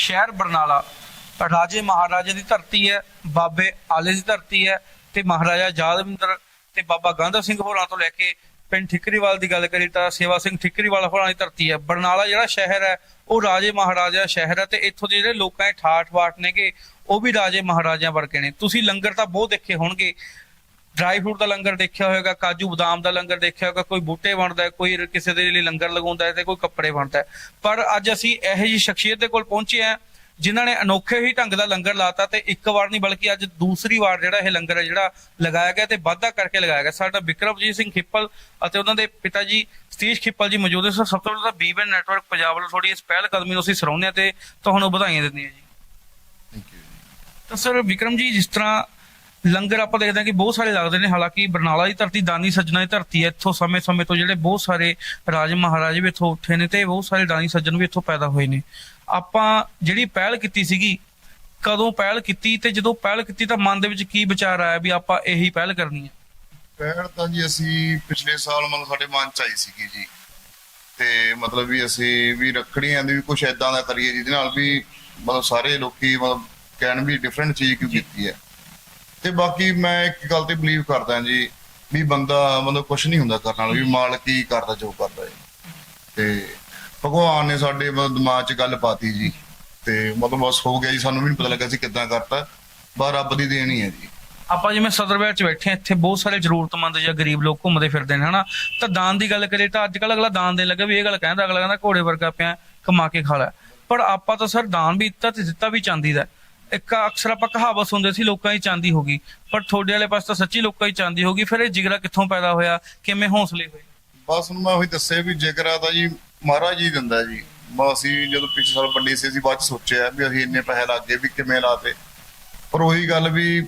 ਸ਼ਹਿਰ ਬਰਨਾਲਾ, ਰਾਜੇ ਮਹਾਰਾਜੇ ਦੀ ਧਰਤੀ ਹੈ, ਬਾਬੇ ਆਲੇ ਦੀ ਧਰਤੀ ਹੈ ਤੇ ਮਹਾਰਾਜਾ ਯਾਦਵਿੰਦਰ ਤੇ ਬਾਬਾ ਗਾਂਧਾ ਸਿੰਘ ਹੋਰਾਂ ਤੋਂ ਲੈ ਕੇ ਪਿੰਡ ਠਿਕਰੀਵਾਲ ਦੀ ਗੱਲ ਕਰੀ ਤਾਂ ਸੇਵਾ ਸਿੰਘ ਠਿਕਰੀਵਾਲ ਹੋਰਾਂ ਦੀ ਧਰਤੀ ਹੈ। ਬਰਨਾਲਾ ਜਿਹੜਾ ਸ਼ਹਿਰ ਹੈ, ਉਹ ਰਾਜੇ ਮਹਾਰਾਜਾ ਸ਼ਹਿਰ ਹੈ ਤੇ ਇੱਥੋਂ ਦੇ ਜਿਹੜੇ ਲੋਕਾਂ ਦੇ ਠਾਠ ਬਾਠ ਨੇਗੇ, ਉਹ ਵੀ ਰਾਜੇ ਮਹਾਰਾਜਿਆਂ ਵਰਗੇ ਨੇ। ਤੁਸੀਂ ਲੰਗਰ ਤਾਂ ਬਹੁਤ ਦੇਖੇ ਹੋਣਗੇ ਡਰਾਈ ਫਰੂਟ ਦਾ ਲੰਗਰ ਦੇਖਿਆ ਹੋਵੇਗਾ ਕਾਜੂ ਬਦਾਮ ਦਾ ਲੰਗਰ ਦੇਖਿਆ ਹੋਵੇਗਾ ਕੋਈ ਬੂਟੇ ਵੰਡਦਾ ਹੈ ਕੋਈ ਕਿਸੇ ਦੇ ਲਈ ਲੰਗਰ ਲਗਾਉਂਦਾ ਹੈ ਤੇ ਕੋਈ ਕੱਪੜੇ ਵੰਡਦਾ ਹੈ। ਪਰ ਅੱਜ ਅਸੀਂ ਇਹੋ ਜਿਹੀ ਸ਼ਖਸੀਅਤ ਦੇ ਕੋਲ ਪਹੁੰਚੇ ਹਾਂ ਜਿਨ੍ਹਾਂ ਨੇ ਅਨੋਖੇ ਹੀ ਢੰਗ ਦਾ ਲੰਗਰ ਲਾਤਾ ਤੇ ਇੱਕ ਵਾਰ ਨਹੀਂ ਬਲਕਿ ਅੱਜ ਦੂਸਰੀ ਵਾਰ ਜਿਹੜਾ ਇਹ ਲੰਗਰ ਹੈ ਜਿਹੜਾ ਲਗਾਇਆ ਗਿਆ ਤੇ ਵਾਧਾ ਕਰਕੇ ਲਗਾਇਆ ਗਿਆ। ਸਾਡਾ ਵਿਕਰਮਜੀਤ ਸਿੰਘ ਖਿੱਪਲ ਅਤੇ ਉਹਨਾਂ ਦੇ ਪਿਤਾ ਜੀ ਸਤੀਸ਼ ਖਿੱਪਲ ਜੀ ਮੌਜੂਦ ਨੇ। ਸੋ ਸਭ ਤੋਂ ਪਹਿਲਾਂ ਬੀਬਨ ਨੈਟਵਰਕ ਪੰਜਾਬ ਵੱਲੋਂ ਥੋੜੀ ਇਸ ਪਹਿਲ ਕਦਮੀ ਨੂੰ ਅਸੀਂ ਸਰਾਹੁੰਦੇ ਹਾਂ ਤੇ ਤੁਹਾਨੂੰ ਵਧਾਈਆਂ ਦਿੰਦੇ ਹਾਂ ਜੀ। ਥੈਂਕ ਯੂ ਤਾਂ ਸਰ ਵਿਕਰਮ ਜੀ ਜਿਸ ਤਰ੍ਹਾਂ ਲੰਗਰ ਆਪਾਂ ਦੇਖਦੇ ਹਾਂ ਕਿ ਬਹੁਤ ਸਾਰੇ ਲੱਗਦੇ ਨੇ ਹਾਲਾਂਕਿ ਬਰਨਾਲਾ ਦੀ ਧਰਤੀ ਦਾਨੀ ਸੱਜਣਾ ਦੀ ਧਰਤੀ ਹੈ ਇੱਥੋਂ ਸਮੇਂ-ਸਮੇਂ ਤੋਂ ਜਿਹੜੇ ਬਹੁਤ ਸਾਰੇ ਰਾਜ ਮਹਾਰਾਜੇ ਵੀ ਇੱਥੋਂ ਉੱਠੇ ਨੇ ਤੇ ਬਹੁਤ ਸਾਰੇ ਦਾਨੀ ਸੱਜਣ ਵੀ ਇੱਥੋਂ ਪੈਦਾ ਹੋਏ ਨੇ। ਆਪਾਂ ਜਿਹੜੀ ਪਹਿਲ ਕੀਤੀ ਸੀਗੀ ਕਦੋਂ ਪਹਿਲ ਕੀਤੀ ਤੇ ਜਦੋਂ ਪਹਿਲ ਕੀਤੀ ਤਾਂ ਮਨ ਦੇ ਵਿੱਚ ਕੀ ਵਿਚਾਰ ਆਇਆ ਵੀ ਆਪਾਂ ਇਹੀ ਪਹਿਲ ਕਰਨੀ ਹੈ? ਪਹਿਲ ਤਾਂ ਜੀ ਅਸੀਂ ਪਿਛਲੇ ਸਾਲ ਮਤਲਬ ਸਾਡੇ ਮਨ ਚ ਆਈ ਸੀਗੀ ਜੀ। ਤੇ ਮਤਲਬ ਵੀ ਅਸੀਂ ਵੀ ਰੱਖੜੀਆਂ ਦੀ ਵੀ ਕੁਝ ਐਦਾਂ ਦਾ ਕਰੀਏ ਜਿਹਦੇ ਨਾਲ ਵੀ ਮਤਲਬ ਸਾਰੇ ਲੋਕੀ ਮਤਲਬ ਕਹਿਣ ਵੀ ਡਿਫਰੈਂਟ ਚੀਜ਼ ਕਿਉਂ ਕੀਤੀ ਹੈ। ਤੇ ਬਾਕੀ ਮੈਂ ਇੱਕ ਗੱਲ ਤੇ ਬਲੀਵ ਕਰਦਾ ਜੀ ਵੀ ਬੰਦਾ ਮਤਲਬ ਕੁਝ ਨਹੀਂ ਹੁੰਦਾ ਕਰਨ ਨਾਲ ਵੀ ਮਾਲਕ ਹੀ ਕਰਦਾ ਜੋ ਕਰਦਾ ਹੈ ਤੇ ਭਗਵਾਨ ਨੇ ਸਾਡੇ ਦਿਮਾਗ 'ਚ ਗੱਲ ਪਾਤੀ ਜੀ। ਤੇ ਮਤਲਬ ਬਸ ਹੋ ਗਿਆ ਜੀ, ਸਾਨੂੰ ਵੀ ਨਹੀਂ ਪਤਾ ਲੱਗਾ ਸੀ ਕਿੱਦਾਂ ਕਰਤਾ। ਬਸ ਰੱਬ ਦੀ ਦੇਣ ਹੀ ਹੈ ਜੀ। ਆਪਾਂ ਜਿਵੇਂ ਸਦਰ ਸਦਰਵੇਰ ਚ ਬੈਠੇ ਇੱਥੇ ਬਹੁਤ ਸਾਰੇ ਜ਼ਰੂਰਤਮੰਦ ਜਾਂ ਗਰੀਬ ਲੋਕ ਘੁੰਮਦੇ ਫਿਰਦੇ ਨੇ, ਹਨਾ? ਤਾਂ ਦਾਨ ਦੀ ਗੱਲ ਕਰੀਏ ਤਾਂ ਅੱਜ ਕੱਲ ਅਗਲਾ ਦਾਨ ਦੇਣ ਲੱਗਾ ਵੀ ਇਹ ਗੱਲ ਕਹਿੰਦਾ, ਅਗਲਾ ਕਹਿੰਦਾ ਘੋੜੇ ਵਰਗਾ ਪਿਆ, ਕਮਾ ਕੇ ਖਾ ਲੈ। ਪਰ ਆਪਾਂ ਤਾਂ ਸਰ ਦਾਨ ਵੀ ਦਿੱਤਾ ਤੇ ਦਿੱਤਾ ਵੀ ਚਾਂਦੀ ਦਾ। ਇੱਕ ਅਕਸਰ ਆਪਾਂ ਕਹਾਵਤ ਸੁਣਦੇ ਸੀ, ਲੋਕਾਂ ਦੀ ਚਾਂਦੀ ਹੋ ਗਈ। ਪਰ ਤੁਹਾਡੇ ਵਾਲੇ ਪਾਸੇ ਤਾਂ ਸੱਚੀ ਲੋਕਾਂ ਹੀ ਚਾਂਦੀ ਹੋ ਗਈ, ਫਿਰ ਇਹ ਜਿਗਰਾ ਕਿੱਥੋਂ ਪੈਦਾ ਹੋਇਆ? ਕਿਵੇਂ ਹੌਸਲੇ ਹੋਏ? ਬਸ ਹੁਣ ਮੈਂ ਉਹੀ ਦੱਸਿਆ ਵੀ ਜਿਗਰਾ ਤਾਂ ਜੀ, ਮਹਾਰਾਜ ਜੀ ਦਿੰਦਾ ਜੀ। ਬਸ ਅਸੀਂ ਜਦੋਂ ਪਿਛਲੇ ਸਾਲ ਵੱਡੀ ਸੀ, ਅਸੀਂ ਬਾਅਦ ਚ ਸੋਚਿਆ ਵੀ ਅਸੀਂ ਇੰਨੇ ਪੈਸੇ ਲਾਗੇ ਵੀ ਕਿਵੇਂ ਲਾਤੇ। ਪਰ ਉਹੀ ਗੱਲ ਵੀ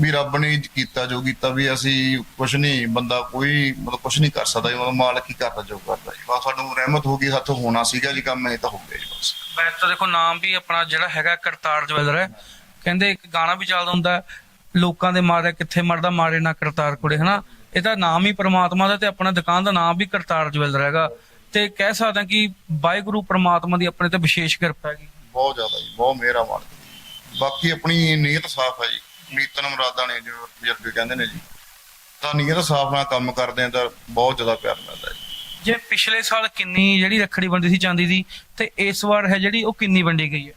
ਵੀ ਰੱਬ ਨੇ ਕੀਤਾ ਜੋ ਕੀਤਾ ਵੀ ਅਸੀਂ ਕੁਝ ਨਹੀਂ ਬੰਦਾ ਕੋਈ ਮਤਲਬ ਕੁਝ ਨਹੀਂ ਕਰ ਸਕਦਾ ਮਤਲਬ ਮਾਲਕ ਹੀ ਕਰਦਾ ਜੋ ਕਰਦਾ ਜੀ। ਬਸ ਸਾਨੂੰ ਰਹਿਮਤ ਹੋ ਗਈ ਹੱਥੋਂ ਹੋਣਾ ਸੀਗਾ ਜੀ ਕੰਮ ਇਹ ਤਾਂ ਹੋ ਗਿਆ ਜੀ ਬਸ। ਵੈਸੇ ਤਾਂ ਦੇਖੋ ਨਾਮ ਵੀ ਆਪਣਾ ਜਿਹੜਾ ਹੈਗਾ ਕਰਤਾਰ ਜਵੈਲਰ ਹੈ। ਕਹਿੰਦੇ ਇੱਕ ਗਾਣਾ ਵੀ ਚੱਲਦਾ ਹੁੰਦਾ ਲੋਕਾਂ ਦੇ ਮਾਰੇ ਕਿੱਥੇ ਮਰਦਾ ਮਾਰੇ ਨਾ ਕਰਤਾਰ ਕੁੜੇ ਹਨਾ? ਇਹਦਾ ਨਾਮ ਹੀ ਪ੍ਰਮਾਤਮਾ ਦਾ ਤੇ ਆਪਣਾ ਦੁਕਾਨ ਦਾ ਨਾਮ ਵੀ ਕਰਤਾਰ ਜਵੈਲਰ ਹੈਗਾ। ਤੇ ਕਹਿ ਸਕਦਾ ਕਿ ਵਾਹਿਗੁਰੂ ਪ੍ਰਮਾਤਮਾ ਦੀ ਆਪਣੇ ਤੇ ਵਿਸ਼ੇਸ਼ ਕਿਰਪਾ ਹੈਗੀ। ਬਹੁਤ ਜ਼ਿਆਦਾ ਜੀ ਬਹੁਤ ਮਿਹਰਾ ਦੀ। ਬਾਕੀ ਆਪਣੀ ਨੀਅਤ ਸਾਫ਼ ਹੈ ਜੀ। ਨੀਤਨ ਮੁਰਾਦਾਂ ਨੇ ਜੋ ਬਜ਼ੁਰਗ ਕਹਿੰਦੇ ਨੇ ਜੀ। ਤਾਂ ਨੀਅਤ ਸਾਫ਼ ਨਾਲ ਕੰਮ ਕਰਦੇ ਆ ਤਾਂ ਬਹੁਤ ਜ਼ਿਆਦਾ ਪਿਆਰ ਮਿਲਦਾ ਜੀ ਜੇ ਪਿਛਲੇ ਸਾਲ ਕਿੰਨੀ ਜਿਹੜੀ ਰੱਖੜੀ ਵੰਡੀ ਸੀ ਚਾਂਦੀ ਦੀ ਤੇ ਇਸ ਵਾਰ ਹੈ ਜਿਹੜੀ ਉਹ ਕਿੰਨੀ ਵੰਡੀ ਗਈ ਹੈ?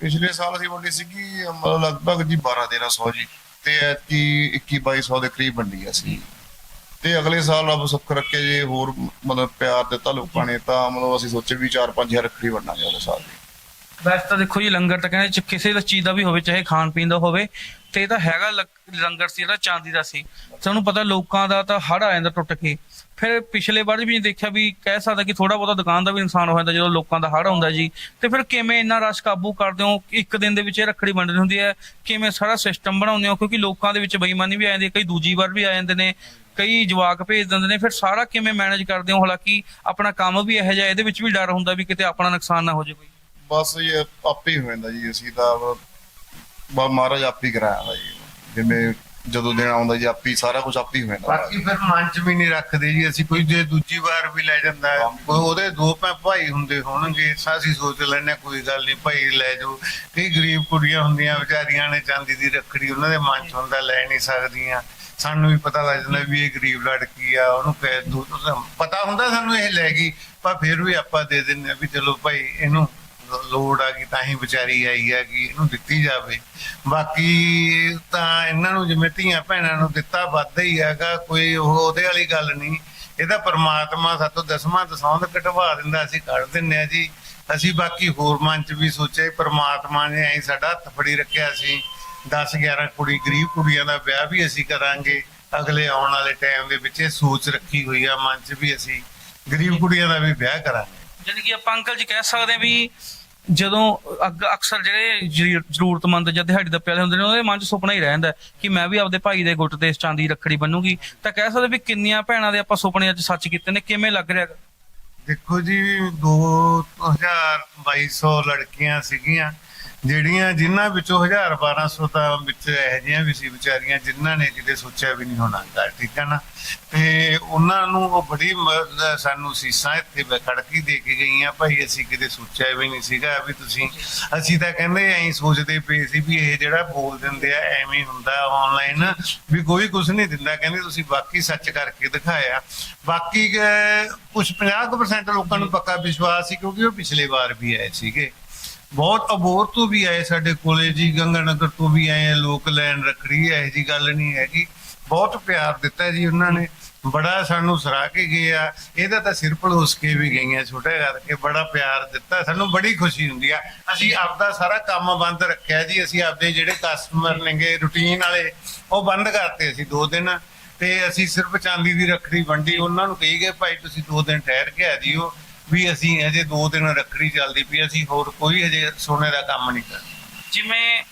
ਪਿਛਲੇ ਸਾਲ ਅਸੀਂ ਵੰਡੀ ਸੀਗੀ ਮਤਲਬ ਲਗਭਗ ਜੀ 12 1300 ਜੀ ਤੇ ਐਤਕੀ 21 2200 ਦੇ ਕਰੀਬ ਵੰਡੀ ਆ ਸੀ ਤੇ ਅਗਲੇ ਸਾਲ ਰੱਬ ਸੁੱਖ ਰੱਖੇ ਜੇ ਹੋਰ ਮਤਲਬ ਪਿਆਰ ਦਿੱਤਾ ਲੋਕਾਂ ਨੇ ਤਾਂ ਮਤਲਬ ਅਸੀਂ ਸੋਚੇ ਵੀ 4-5000 ਰੱਖੜੀ ਵੰਡਾਂਗੇ ਅਗਲੇ ਸਾਲ ਦੀ। ਵੈਸੇ ਤਾਂ ਦੇਖੋ ਜੀ ਲੰਗਰ ਤਾਂ ਕਹਿੰਦੇ ਚ- ਕਿਸੇ ਦਾ ਚੀਜ਼ ਦਾ ਵੀ ਹੋਵੇ, ਚਾਹੇ ਖਾਣ ਪੀਣ ਦਾ ਹੋਵੇ, ਤੇ ਇਹ ਤਾਂ ਹੈਗਾ ਲਕ- ਲੰਗਰ ਸੀ, ਜਿਹੜਾ ਚਾਂਦੀ ਦਾ ਸੀ। ਤੁਹਾਨੂੰ ਪਤਾ ਲੋਕਾਂ ਦਾ ਤਾਂ ਹੜ ਆ ਜਾਂਦਾ ਟੁੱਟ ਕੇ। ਫਿਰ ਪਿਛਲੇ ਵਾਰ ਵੀ ਦੇਖਿਆ ਵੀ ਕਹਿ ਸਕਦਾ ਕਿ ਥੋੜਾ ਬਹੁਤਾ ਦੁਕਾਨ ਦਾ ਵੀ ਨੁਕਸਾਨ ਹੋ ਜਾਂਦਾ ਜਦੋਂ ਲੋਕਾਂ ਦਾ ਹੜ ਆਉਂਦਾ ਜੀ। ਤੇ ਫਿਰ ਕਿਵੇਂ ਇੰਨਾ ਰਸ਼ ਕਾਬੂ ਕਰਦੇ ਹੋ? ਇੱਕ ਦਿਨ ਦੇ ਵਿੱਚ ਇਹ ਰੱਖੜੀ ਵੰਡਣੀ ਹੁੰਦੀ ਹੈ। ਕਿਵੇਂ ਸਾਰਾ ਸਿਸਟਮ ਬਣਾਉਂਦੇ ਹੋ? ਕਿਉਂਕਿ ਲੋਕਾਂ ਦੇ ਵਿੱਚ ਬੇਈਮਾਨੀ ਵੀ ਆ ਜਾਂਦੀ ਹੈ। ਕਈ ਦੂਜੀ ਵਾਰ ਵੀ ਆ ਜਾਂਦੇ ਨੇ, ਕਈ ਜਵਾਕ ਭੇਜ ਦਿੰਦੇ ਨੇ। ਫਿਰ ਸਾਰਾ ਕਿਵੇਂ ਮੈਨੇਜ ਕਰਦੇ ਹੋ? ਹਾਲਾਂਕਿ ਆਪਣਾ ਕੰਮ ਵੀ ਇਹੋ ਜਿਹਾ, ਇਹਦੇ ਵਿੱਚ ਵੀ ਡਰ ਹੁੰਦਾ ਵੀ ਕਿਤੇ ਆਪਣਾ ਨੁਕਸਾਨ ਨਾ ਹੋ ਜਾਵੇ ਕੋਈ। ਬਸ ਇਹ ਆਪੇ ਹੀ ਜਾਂਦਾ ਜੀ ਅਸੀਂ ਤਾਂ ਬਾ ਮਹਾਰਾਜ ਆਪੇ ਹੀ ਕਰਾਇਆ ਜੀ। ਜਿਵੇਂ ਜਦੋਂ ਦਿਨ ਆਉਂਦਾ ਜੀ ਆਪੇ ਹੀ ਸਾਰਾ ਕੁਝ ਆਪੇ ਹੀ ਹੋ ਜਾਂਦਾ। ਬਾਕੀ ਫਿਰ ਮਨ ਚ ਵੀ ਨਹੀਂ ਰੱਖਦੇ ਜੀ ਅਸੀਂ ਕੋਈ ਜੇ ਦੂਜੀ ਵਾਰ ਵੀ ਲੈ ਜਾਂਦਾ ਹੈ, ਕੋਈ ਉਹਦੇ ਦੋ ਭੈ ਭਾਈ ਹੁੰਦੇ ਹੋਣਗੇ ਅਸੀਂ ਸੋਚ ਲੈਨੇ ਕੋਈ ਗੱਲ ਨਹੀਂ ਭਾਈ ਲੈ ਜਾਓ। ਕਈ ਗਰੀਬ ਕੁੜੀਆਂ ਹੁੰਦੀਆਂ ਵਿਚਾਰੀਆਂ ਨੇ ਚਾਂਦੀ ਦੀ ਰੱਖੜੀ ਉਹਨਾਂ ਦੇ ਮਨ ਚ ਹੁੰਦਾ ਲੈ ਨਹੀਂ ਸਕਦੀਆਂ। ਸਾਨੂੰ ਵੀ ਪਤਾ ਲੱਗ ਜਾਂਦਾ ਵੀ ਇਹ ਗਰੀਬ ਲੜਕੀ ਆ ਉਹਨੂੰ ਕਹਿ ਦੋ ਪਤਾ ਹੁੰਦਾ ਸਾਨੂੰ ਇਹ ਲੈ ਗਈ ਪਰ ਫਿਰ ਵੀ ਆਪਾਂ ਦੇ ਦਿੰਦੇ ਆ ਵੀ ਚਲੋ ਭਾਈ ਇਹਨੂੰ ਲੋੜ ਆ ਗਈ ਤਾਂ ਹੀ ਵਿਚਾਰੀ ਆਈ ਆ ਕਿ ਇਹਨੂੰ ਦਿੱਤੀ ਜਾਵੇ। ਬਾਕੀ ਤਾਂ ਇਹਨਾਂ ਨੂੰ ਜਿਵੇਂ ਧੀਆਂ ਭੈਣਾਂ ਨੂੰ ਦਿੱਤਾ ਵੱਧਦਾ ਹੀ ਹੈਗਾ, ਕੋਈ ਉਹ ਉਹਦੇ ਵਾਲੀ ਗੱਲ ਨਹੀਂ। ਇਹਦਾ ਪਰਮਾਤਮਾ ਸਾਤੋਂ ਦਸਵਾਂ ਦਸੌਂਦ ਕਟਵਾ ਦਿੰਦਾ, ਅਸੀਂ ਕੱਢ ਦਿੰਨੇ ਆ ਜੀ। ਅਸੀਂ ਬਾਕੀ ਹੋਰ ਮਨ ਚ ਵੀ ਸੋਚਿਆ ਪਰਮਾਤਮਾ ਨੇ ਐ ਸਾਡਾ ਹੱਥ ਫੜੀ ਰੱਖਿਆ ਸੀ। 10 11 ਕੁੜੀ, ਗਰੀਬ ਕੁੜੀਆਂ ਦਾ ਵਿਆਹ ਵੀ ਅਸੀਂ ਕਰਾਂਗੇ। ਅਗਲੇ ਆਉਣ ਵਾਲੇ ਟਾਈਮ ਦੇ ਵਿੱਚ ਇਹ ਸੋਚ ਰੱਖੀ ਹੋਈ ਆ ਮਨ ਚ ਵੀ ਅਸੀਂ। ਗਰੀਬ ਕੁੜੀਆਂ ਦਾ ਵੀ ਵਿਆਹ ਕਰਾਂਗੇ। ਜਾਣੀ ਕਿ ਆਪਾਂ ਅੰਕਲ ਜੀ ਕਹਿ ਸਕਦੇ ਹਾਂ ਵੀ ਜਦੋਂ ਅੱਗ ਅਕਸਰ ਜਿਹੜੇ ਜ਼ਰੂ- ਜ਼ਰੂਰਤਮੰਦ ਜਾਂ ਦਿਹਾੜੀ ਦੱਪੇ ਵਾਲੇ ਹੁੰਦੇ ਨੇ, ਉਹਦੇ ਮਨ 'ਚ ਸੁਪਨਾ ਹੀ ਰਹਿ ਜਾਂਦਾ ਕਿ ਮੈਂ ਵੀ ਆਪਦੇ ਭਾਈ ਦੇ ਗੁੱਟ ਤੇ ਇਸ ਚਾਂਦੀ ਦੀ ਰੱਖੜੀ ਬੰਨੂਗੀ। ਤਾਂ ਕਹਿ ਸਕਦੇ ਵੀ ਕਿੰਨੀਆਂ ਭੈਣਾਂ ਦੇ ਆਪਾਂ ਸੁਪਨੇ ਅੱਜ ਸੱਚ ਕੀਤੇ ਨੇ, ਕਿਵੇਂ ਲੱਗ ਰਿਹਾ ਦੇਖੋ ਜੀ 2200 ਲੜਕੀਆਂ ਸੀਗੀਆਂ। ਜਿਹੜੀਆਂ ਜਿਨ੍ਹਾਂ ਵਿੱਚੋਂ 1000 1200 ਤਾਂ ਵਿੱਚ ਇਹੋ ਜਿਹੀਆਂ ਵੀ ਸੀ ਵਿਚਾਰੀਆਂ ਜਿਨ੍ਹਾਂ ਨੇ ਕਿਤੇ ਸੋਚਿਆ ਵੀ ਨਹੀਂ ਹੋਣਾ ਗਾ, ਠੀਕ ਹੈ ਨਾ? ਤੇ ਉਹਨਾਂ ਨੂੰ ਉਹ ਬੜੀ ਸਾਨੂੰ ਸੀਸਾਂ ਇੱਥੇ ਖੜਕੀ ਦੇ ਕੇ ਗਈਆਂ ਭਾਈ ਅਸੀਂ ਕਿਤੇ ਸੋਚਿਆ ਵੀ ਨਹੀਂ ਸੀਗਾ ਵੀ ਤੁਸੀਂ ਅਸੀਂ ਤਾਂ ਕਹਿੰਦੇ ਐਂ ਸੋਚਦੇ ਪਏ ਸੀ ਵੀ ਇਹ ਜਿਹੜਾ ਬੋਲ ਦਿੰਦੇ ਆ ਐਵੇਂ ਹੁੰਦਾ ਆਨਲਾਈਨ ਵੀ ਕੋਈ ਕੁਝ ਨਹੀਂ ਦਿੰਦਾ ਕਹਿੰਦੇ ਤੁਸੀਂ ਬਾਕੀ ਸੱਚ ਕਰਕੇ ਦਿਖਾਇਆ। ਬਾਕੀ ਕੁਝ 50% ਲੋਕਾਂ ਨੂੰ ਪੱਕਾ ਵਿਸ਼ਵਾਸ ਸੀ ਕਿਉਂਕਿ ਉਹ ਪਿਛਲੇ ਵਾਰ ਵੀ ਆਏ ਸੀਗੇ। ਬਹੁਤ ਅਬੋਰ ਤੋਂ ਵੀ ਆਏ ਸਾਡੇ ਕੋਲੇ ਜੀ ਗੰਗਾਨਗਰ ਤੋਂ ਵੀ ਆਏ ਆ, ਲੋਕ ਲੈਣ ਰੱਖੜੀ ਹੈ ਜੀ ਗੱਲ ਨਹੀਂ ਹੈਗੀ। ਬਹੁਤ ਪਿਆਰ ਦਿੱਤਾ ਜੀ ਉਹਨਾਂ ਨੇ। ਬੜਾ ਸਾਨੂੰ ਸਰਾ ਕੇ ਗਏ ਇਹਦਾ ਤਾਂ ਸਿਰ ਭਲੋਸ ਕੇ ਵੀ ਗਈਆਂ ਛੋਟੇ ਕਰਕੇ। ਬੜਾ ਪਿਆਰ ਦਿੱਤਾ। ਸਾਨੂੰ ਬੜੀ ਖੁਸ਼ੀ ਹੁੰਦੀ ਆ। ਅਸੀਂ ਆਪਦਾ ਸਾਰਾ ਕੰਮ ਬੰਦ ਰੱਖਿਆ ਜੀ। ਅਸੀਂ ਆਪਦੇ ਜਿਹੜੇ ਕਸਟਮਰ ਨੇਗੇ ਰੁਟੀਨ ਵਾਲੇ ਉਹ ਬੰਦ ਕਰਤੇ ਅਸੀਂ ਦੋ ਦਿਨ। ਤੇ ਅਸੀਂ ਸਿਰਫ ਚਾਂਦੀ ਦੀ ਰੱਖੜੀ ਵੰਡੀ। ਉਹਨਾਂ ਨੂੰ ਕਹੀ ਗਏ ਭਾਈ ਤੁਸੀਂ ਦੋ ਦਿਨ ਠਹਿਰ ਕੇ ਆ ਜਿਓ। ਵੀ ਅਸੀਂ ਅਜੇ ਦੋ ਦਿਨ ਰੱਖੜੀ ਚੱਲਦੀ ਪਈ ਅਸੀਂ ਹੋਰ ਕੋਈ ਅਜੇ ਸੋਨੇ ਦਾ ਕੰਮ ਨਹੀਂ ਕਰਨਾ ਜਿਵੇਂ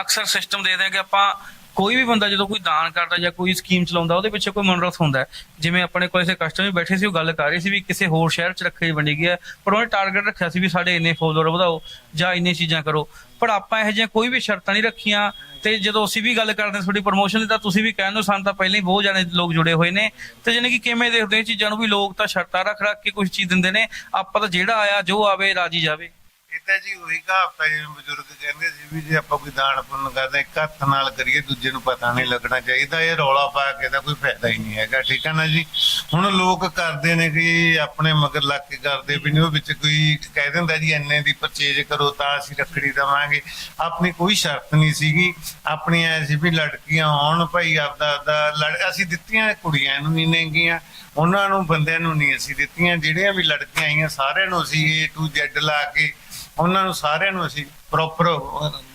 ਅਕਸਰ ਸਿਸਟਮ ਦੇਖਦੇ ਆ ਕਿ ਆਪਾਂ ਕੋਈ ਵੀ ਬੰਦਾ ਜਦੋਂ ਕੋਈ ਦਾਨ ਕਰਦਾ ਜਾਂ ਕੋਈ ਸਕੀਮ ਚਲਾਉਂਦਾ, ਉਹਦੇ ਪਿੱਛੇ ਕੋਈ ਮਨੋਰਥ ਹੁੰਦਾ ਹੈ। ਜਿਵੇਂ ਆਪਣੇ ਕੋਲ ਇਸੇ ਕਸਟਮਰ ਬੈਠੇ ਸੀ, ਉਹ ਗੱਲ ਕਰ ਰਹੇ ਸੀ ਵੀ ਕਿਸੇ ਹੋਰ ਸ਼ਹਿਰ 'ਚ ਰੱਖੜੀ ਵੰਡੀ ਗਈ ਹੈ, ਪਰ ਉਹਨੇ ਟਾਰਗੇਟ ਰੱਖਿਆ ਸੀ ਵੀ ਸਾਡੇ ਇੰਨੇ ਫੋਲੋਅਰ ਵਧਾਓ ਜਾਂ ਇੰਨੇ ਚੀਜ਼ਾਂ ਕਰੋ ਪਰ ਆਪਾਂ ਇਹੋ ਜਿਹੀਆਂ ਕੋਈ ਵੀ ਸ਼ਰਤਾਂ ਨਹੀਂ ਰੱਖੀਆਂ ਤੇ ਜਦੋਂ ਅਸੀਂ ਵੀ ਗੱਲ ਕਰਦੇ ਹਾਂ ਤੁਹਾਡੀ ਪ੍ਰੋਮੋਸ਼ਨ ਦੀ, ਤਾਂ ਤੁਸੀਂ ਵੀ ਕਹਿੰਦੇ ਹੋ ਸਾਨੂੰ ਤਾਂ ਪਹਿਲਾਂ ਹੀ ਬਹੁਤ ਜਾਣੇ ਲੋਕ ਜੁੜੇ ਹੋਏ ਨੇ। ਤੇ ਜਾਣੀ ਕਿ ਕਿਵੇਂ ਦੇਖਦੇ ਹੋ ਇਹ ਚੀਜ਼ਾਂ ਨੂੰ ਵੀ ਲੋਕ ਤਾਂ ਸ਼ਰਤਾਂ ਰੱਖ ਰੱਖ ਕੇ ਕੁਝ ਚੀਜ਼ ਦਿੰਦੇ ਨੇ। ਆਪਾਂ ਤਾਂ ਜਿਹੜਾ ਆਇਆ, ਜੋ ਆਵੇ, ਰਾਜੀ ਜਾਵੇ। ਇਹ ਤਾਂ ਜੀ ਉਹੀ ਕਹਾਵਤ ਜਿਵੇਂ ਬਜ਼ੁਰਗ ਕਹਿੰਦੇ ਸੀ ਵੀ ਜੇ ਆਪਾਂ ਕੋਈ ਦਾਨ ਪੁੰਨ ਕਰਦੇ, ਇੱਕ ਹੱਥ ਨਾਲ ਕਰੀਏ, ਦੂਜੇ ਨੂੰ ਪਤਾ ਨਹੀਂ ਲੱਗਣਾ ਚਾਹੀਦਾ, ਇਹ ਰੌਲਾ ਪਾ ਕੇ ਤਾਂ ਕੋਈ ਫਾਇਦਾ ਹੀ ਨਹੀਂ ਹੈਗਾ, ਠੀਕ ਹੈ ਨਾ ਜੀ? ਹੁਣ ਲੋਕ ਕਰਦੇ ਨੇ ਕਿ ਆਪਣੇ ਮਗਰ ਲੱਗ ਕੇ ਕਰਦੇ ਵੀ ਨਹੀਂ ਉਹ ਵਿੱਚ ਕੋਈ ਕਹਿ ਦਿੰਦਾ ਜੀ, ਇੰਨੇ ਦੀ ਪਰਚੇਜ ਕਰੋ ਤਾਂ ਅਸੀਂ ਰੱਖੜੀ ਦੇਵਾਂਗੇ। ਆਪਣੀ ਕੋਈ ਸ਼ਰਤ ਨਹੀਂ ਸੀਗੀ, ਆਪਣੀ ਐ ਸੀ ਵੀ ਲੜਕੀਆਂ ਆਉਣ ਭਾਈ, ਆਪਦਾ ਆਪਦਾ ਲੜ- ਅਸੀਂ ਦਿੱਤੀਆਂ ਕੁੜੀਆਂ ਨੂੰ ਹੀ ਨੇਗੀਆਂ, ਉਹਨਾਂ ਨੂੰ, ਬੰਦਿਆਂ ਨੂੰ ਨਹੀਂ ਅਸੀਂ ਦਿੱਤੀਆਂ, ਜਿਹੜੀਆਂ ਵੀ ਲੜਕੀਆਂ ਆਈਆਂ ਸਾਰਿਆਂ ਨੂੰ ਅਸੀਂ A to Z ਲਾ ਕੇ ਉਹਨਾਂ ਨੂੰ ਸਾਰਿਆਂ ਨੂੰ ਅਸੀਂ ਪ੍ਰੋਪਰ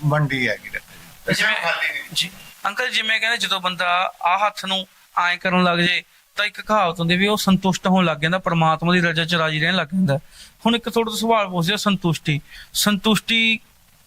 ਵੰਡੀ ਹੈਗੀ ਜਿਵੇਂ ਖਾਲੀ ਨਹੀਂ। ਜੀ ਅੰਕਲ ਜਿਵੇਂ ਕਹਿੰਦੇ ਜਦੋਂ ਬੰਦਾ ਆ ਹੱਥ ਨੂੰ ਐ ਕਰਨ ਲੱਗ ਜੇ ਤਾਂ ਇੱਕ ਕਹਾਵਤ ਹੁੰਦੀ ਵੀ ਉਹ ਸੰਤੁਸ਼ਟ ਹੋਣ ਲੱਗ ਜਾਂਦਾ ਪਰਮਾਤਮਾ ਦੀ ਰਜ਼ਾ ਚ ਰਾਜੀ ਰਹਿਣ ਲੱਗ ਜਾਂਦਾ। ਹੁਣ ਇੱਕ ਤੁਹਾਡੇ ਤੋਂ ਸਵਾਲ ਪੁੱਛਿਆ ਸੰਤੁਸ਼ਟੀ। ਸੰਤੁਸ਼ਟੀ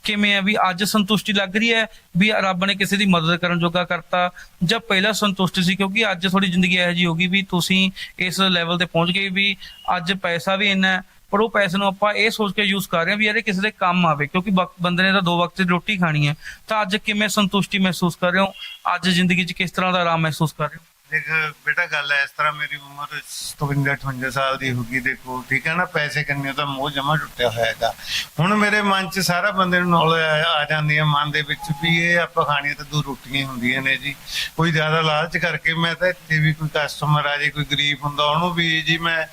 ਕਿਵੇਂ ਆ ਵੀ ਅੱਜ ਸੰਤੁਸ਼ਟੀ ਲੱਗ ਰਹੀ ਹੈ ਵੀ ਰੱਬ ਨੇ ਕਿਸੇ ਦੀ ਮਦਦ ਕਰਨ ਜੋਗਾ ਕਰਤਾ? ਜਾਂ ਪਹਿਲਾਂ ਸੰਤੁਸ਼ਟੀ ਸੀ ਕਿਉਂਕਿ ਅੱਜ ਤੁਹਾਡੀ ਜ਼ਿੰਦਗੀ ਇਹੋ ਜਿਹੀ ਹੋ ਗਈ ਵੀ ਤੁਸੀਂ ਇਸ ਲੈਵਲ ਤੇ ਪਹੁੰਚ ਗਏ ਵੀ ਅੱਜ ਪੈਸਾ ਵੀ ਇੰਨਾ ਪਰ ਉਹ ਪੈਸੇ ਨੂੰ ਆਪਾਂ ਇਹ ਸੋਚ ਕੇ ਯੂਜ਼ ਕਰ ਰਹੇ ਹਾਂ ਵੀ ਯਾਰ ਇਹ ਕਿਸੇ ਦੇ ਕੰਮ ਆਵੇ, ਕਿਉਂਕਿ ਬੰਦੇ ਨੇ ਤਾਂ ਦੋ ਵਕਤ ਦੀ ਰੋਟੀ ਖਾਣੀ ਹੈ। ਤਾਂ ਅੱਜ ਕਿਵੇਂ ਸੰਤੁਸ਼ਟੀ ਮਹਿਸੂਸ ਕਰ ਰਹੇ ਹੋ? ਅੱਜ ਜ਼ਿੰਦਗੀ 'ਚ ਕਿਸ ਤਰ੍ਹਾਂ ਦਾ ਆਰਾਮ ਮਹਿਸੂਸ ਕਰ ਰਹੇ ਹੋ? ਦੇਖ, ਬੇਟਾ ਗੱਲ ਹੈ, ਇਸ ਤਰ੍ਹਾਂ ਮੇਰੀ ਉਮਰ 57 58 ਸਾਲ ਦੀ ਹੋ ਗਈ, ਦੇਖੋ, ਠੀਕ ਹੈ ਨਾ, ਪੈਸੇ ਕੰਨੇ ਤਾਂ ਮੋਹ ਜਮਾ ਟੁੱਟਿਆ ਹੋਇਆ ਹੈਗਾ। ਹੁਣ ਮੇਰੇ ਮਨ 'ਚ ਸਾਰਾ ਬੰਦੇ ਨੂੰ ਨੌਲੇਜ ਆ ਜਾਂਦੀ ਹੈ ਮਨ ਦੇ ਵਿੱਚ ਵੀ ਇਹ ਆਪਾਂ ਖਾਣੀਆਂ ਤਾਂ ਦੋ ਰੋਟੀਆਂ ਹੁੰਦੀਆਂ ਨੇ ਜੀ। ਕੋਈ ਜ਼ਿਆਦਾ ਲਾਲਚ ਕਰਕੇ ਮੈਂ ਤਾਂ ਇੱਥੇ ਵੀ ਕੋਈ ਕਸਟਮਰ ਆ ਜੇ, ਕੋਈ ਗਰੀਬ ਹੁੰਦਾ, ਉਹਨੂੰ ਵੀ ਜੀ ਮੈਂ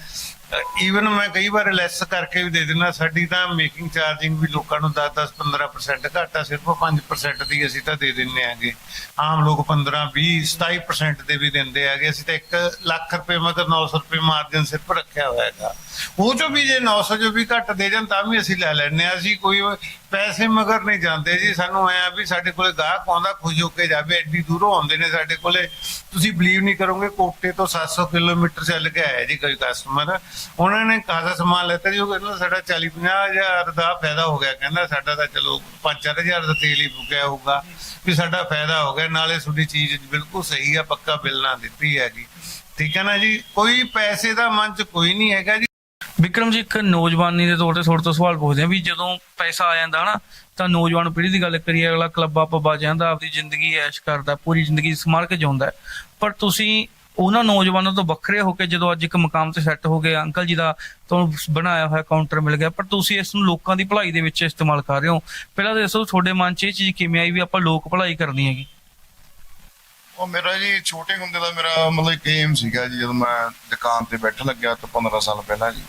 ਈਵਨ ਮੈਂ ਕਈ ਵਾਰ ਲੈਸ ਕਰਕੇ ਵੀ ਦੇ ਦਿੰਦਾ, ਸਾਡੀ ਤਾਂ ਮੇਕਿੰਗ ਚਾਰਜਿੰਗ ਵੀ ਲੋਕਾਂ ਨੂੰ 10 10 15% ਘੱਟ ਆ, ਸਿਰਫ 5% ਦੀ ਅਸੀਂ ਤਾਂ ਦੇ ਦਿੰਨੇ ਆਗੇ ਆਮ ਲੋਕ 15 20 27% ਦੇ ਵੀ ਦਿੰਦੇ ਆਗੇ ਅਸੀਂ ਤਾਂ 1 ਲੱਖ ਰੁਪਏ ਮਤਲਬ 900 ਰੁਪਏ ਮਾਰਜਨ ਸਿਰਫ ਰੱਖਿਆ ਹੋਇਆ ਹੈਗਾ। ਉਹ ਚੋਂ ਵੀ ਜੇ 900 ਜੋ ਵੀ ਘੱਟ ਦੇ ਜਾਣ, ਤਾਂ ਵੀ ਅਸੀਂ ਲੈ ਲੈਣੇ ਆ ਅਸੀਂ ਕੋਈ ਪੈਸੇ ਮਗਰ ਨਹੀਂ ਜਾਂਦੇ ਜੀ। ਸਾਨੂੰ ਐ ਆ ਵੀ ਸਾਡੇ ਕੋਲੇ ਗਾਹਕ ਆਉਂਦਾ, ਖੁਸ਼ ਹੋ ਕੇ ਜਾਵੇ। ਐਡੀ ਦੂਰੋਂ ਆਉਂਦੇ ਨੇ ਸਾਡੇ ਕੋਲੇ। ਤੁਸੀਂ ਬਲੀਵ ਨਹੀਂ ਕਰੋਗੇ ਕੋਟੇ ਤੋਂ 700 ਕਿਲੋਮੀਟਰ ਚੱਲ ਕੇ ਆਇਆ ਜੀ ਕੋਈ ਕਸਟਮਰ ਉਹਨਾਂ ਨੇ ਕਾਜ਼ਾ ਸਮਾਨ ਲੈਤਾ ਜੀ? ਉਹ ਕਹਿੰਦਾ ਸਾਡਾ 40 50 ਦਾ ਫਾਇਦਾ ਹੋ ਗਿਆ। ਕਹਿੰਦਾ ਸਾਡਾ ਤਾਂ ਚਲੋ 5-4 ਦਾ ਤੇਲ ਹੀ ਫੁਕਿਆ ਹੋਊਗਾ। ਵੀ ਸਾਡਾ ਫਾਇਦਾ ਹੋ ਗਿਆ। ਨਾਲੇ ਤੁਹਾਡੀ ਚੀਜ਼ ਬਿਲਕੁਲ ਸਹੀ ਆ, ਪੱਕਾ ਬਿੱਲ ਨਾ ਦਿੱਤੀ ਹੈ ਜੀ। ਠੀਕ ਹੈ ਨਾ ਜੀ? ਕੋਈ ਪੈਸੇ ਦਾ ਮਨ ਚ ਕੋਈ ਨਹੀਂ ਹੈਗਾ ਜੀ। ਵਿਕਰਮ ਜੀ, ਇੱਕ ਨੌਜਵਾਨੀ ਦੇ ਤੌਰ ਤੇ ਤੁਹਾਡੇ ਤੋਂ ਸਵਾਲ ਪੁੱਛਦੇ ਆ ਵੀ ਜਦੋਂ ਪੈਸਾ ਆ ਜਾਂਦਾ ਨਾ ਤਾਂ ਨੌਜਵਾਨ ਪੀੜ੍ਹੀ ਦੀ ਗੱਲ ਕਰੀਏ, ਅਗਲਾ ਕਲੱਬਾਂ ਪੱਬਾਂ ਜਾਂਦਾ ਆਪਦੀ ਜ਼ਿੰਦਗੀ ਐਸ਼ ਕਰਦਾ, ਪੂਰੀ ਜ਼ਿੰਦਗੀ ਸਮਾਰ ਕੇ ਜਿਉਂਦਾ ਪਰ ਤੁਸੀਂ ਉਹਨਾਂ ਨੌਜਵਾਨਾਂ ਤੋਂ ਵੱਖਰੇ ਹੋ ਕੇ ਜਦੋਂ ਅੱਜ ਇੱਕ ਮਕਾਮ ਤੇ ਸੈੱਟ ਹੋ ਗਏ, ਅੰਕਲ ਜੀ ਦਾ ਤੁਹਾਨੂੰ ਬਣਾਇਆ ਹੋਇਆ ਕਾਊਂਟਰ ਮਿਲ ਗਿਆ, ਪਰ ਤੁਸੀਂ ਇਸ ਨੂੰ ਲੋਕਾਂ ਦੀ ਭਲਾਈ ਦੇ ਵਿੱਚ ਇਸਤੇਮਾਲ ਕਰ ਰਹੇ ਹੋ। ਪਹਿਲਾਂ ਦੱਸੋ, ਤੁਹਾਡੇ ਮਨ 'ਚ ਇਹ ਚੀਜ਼ ਕਿਵੇਂ ਆਈ ਵੀ ਆਪਾਂ ਲੋਕ ਭਲਾਈ ਕਰਨੀ ਹੈਗੀ? ਉਹ ਮੇਰਾ ਜੀ ਛੋਟੇ ਹੁੰਦੇ ਦਾ ਮੇਰਾ ਮਤਲਬ ਇੱਕ ਏਮ ਸੀਗਾ ਜੀ, ਜਦੋਂ ਮੈਂ ਦੁਕਾਨ ਤੇ ਬੈਠਣ ਲੱਗਿਆ ਤਾਂ 15 ਸਾਲ ਪਹਿਲਾਂ ਜੀ।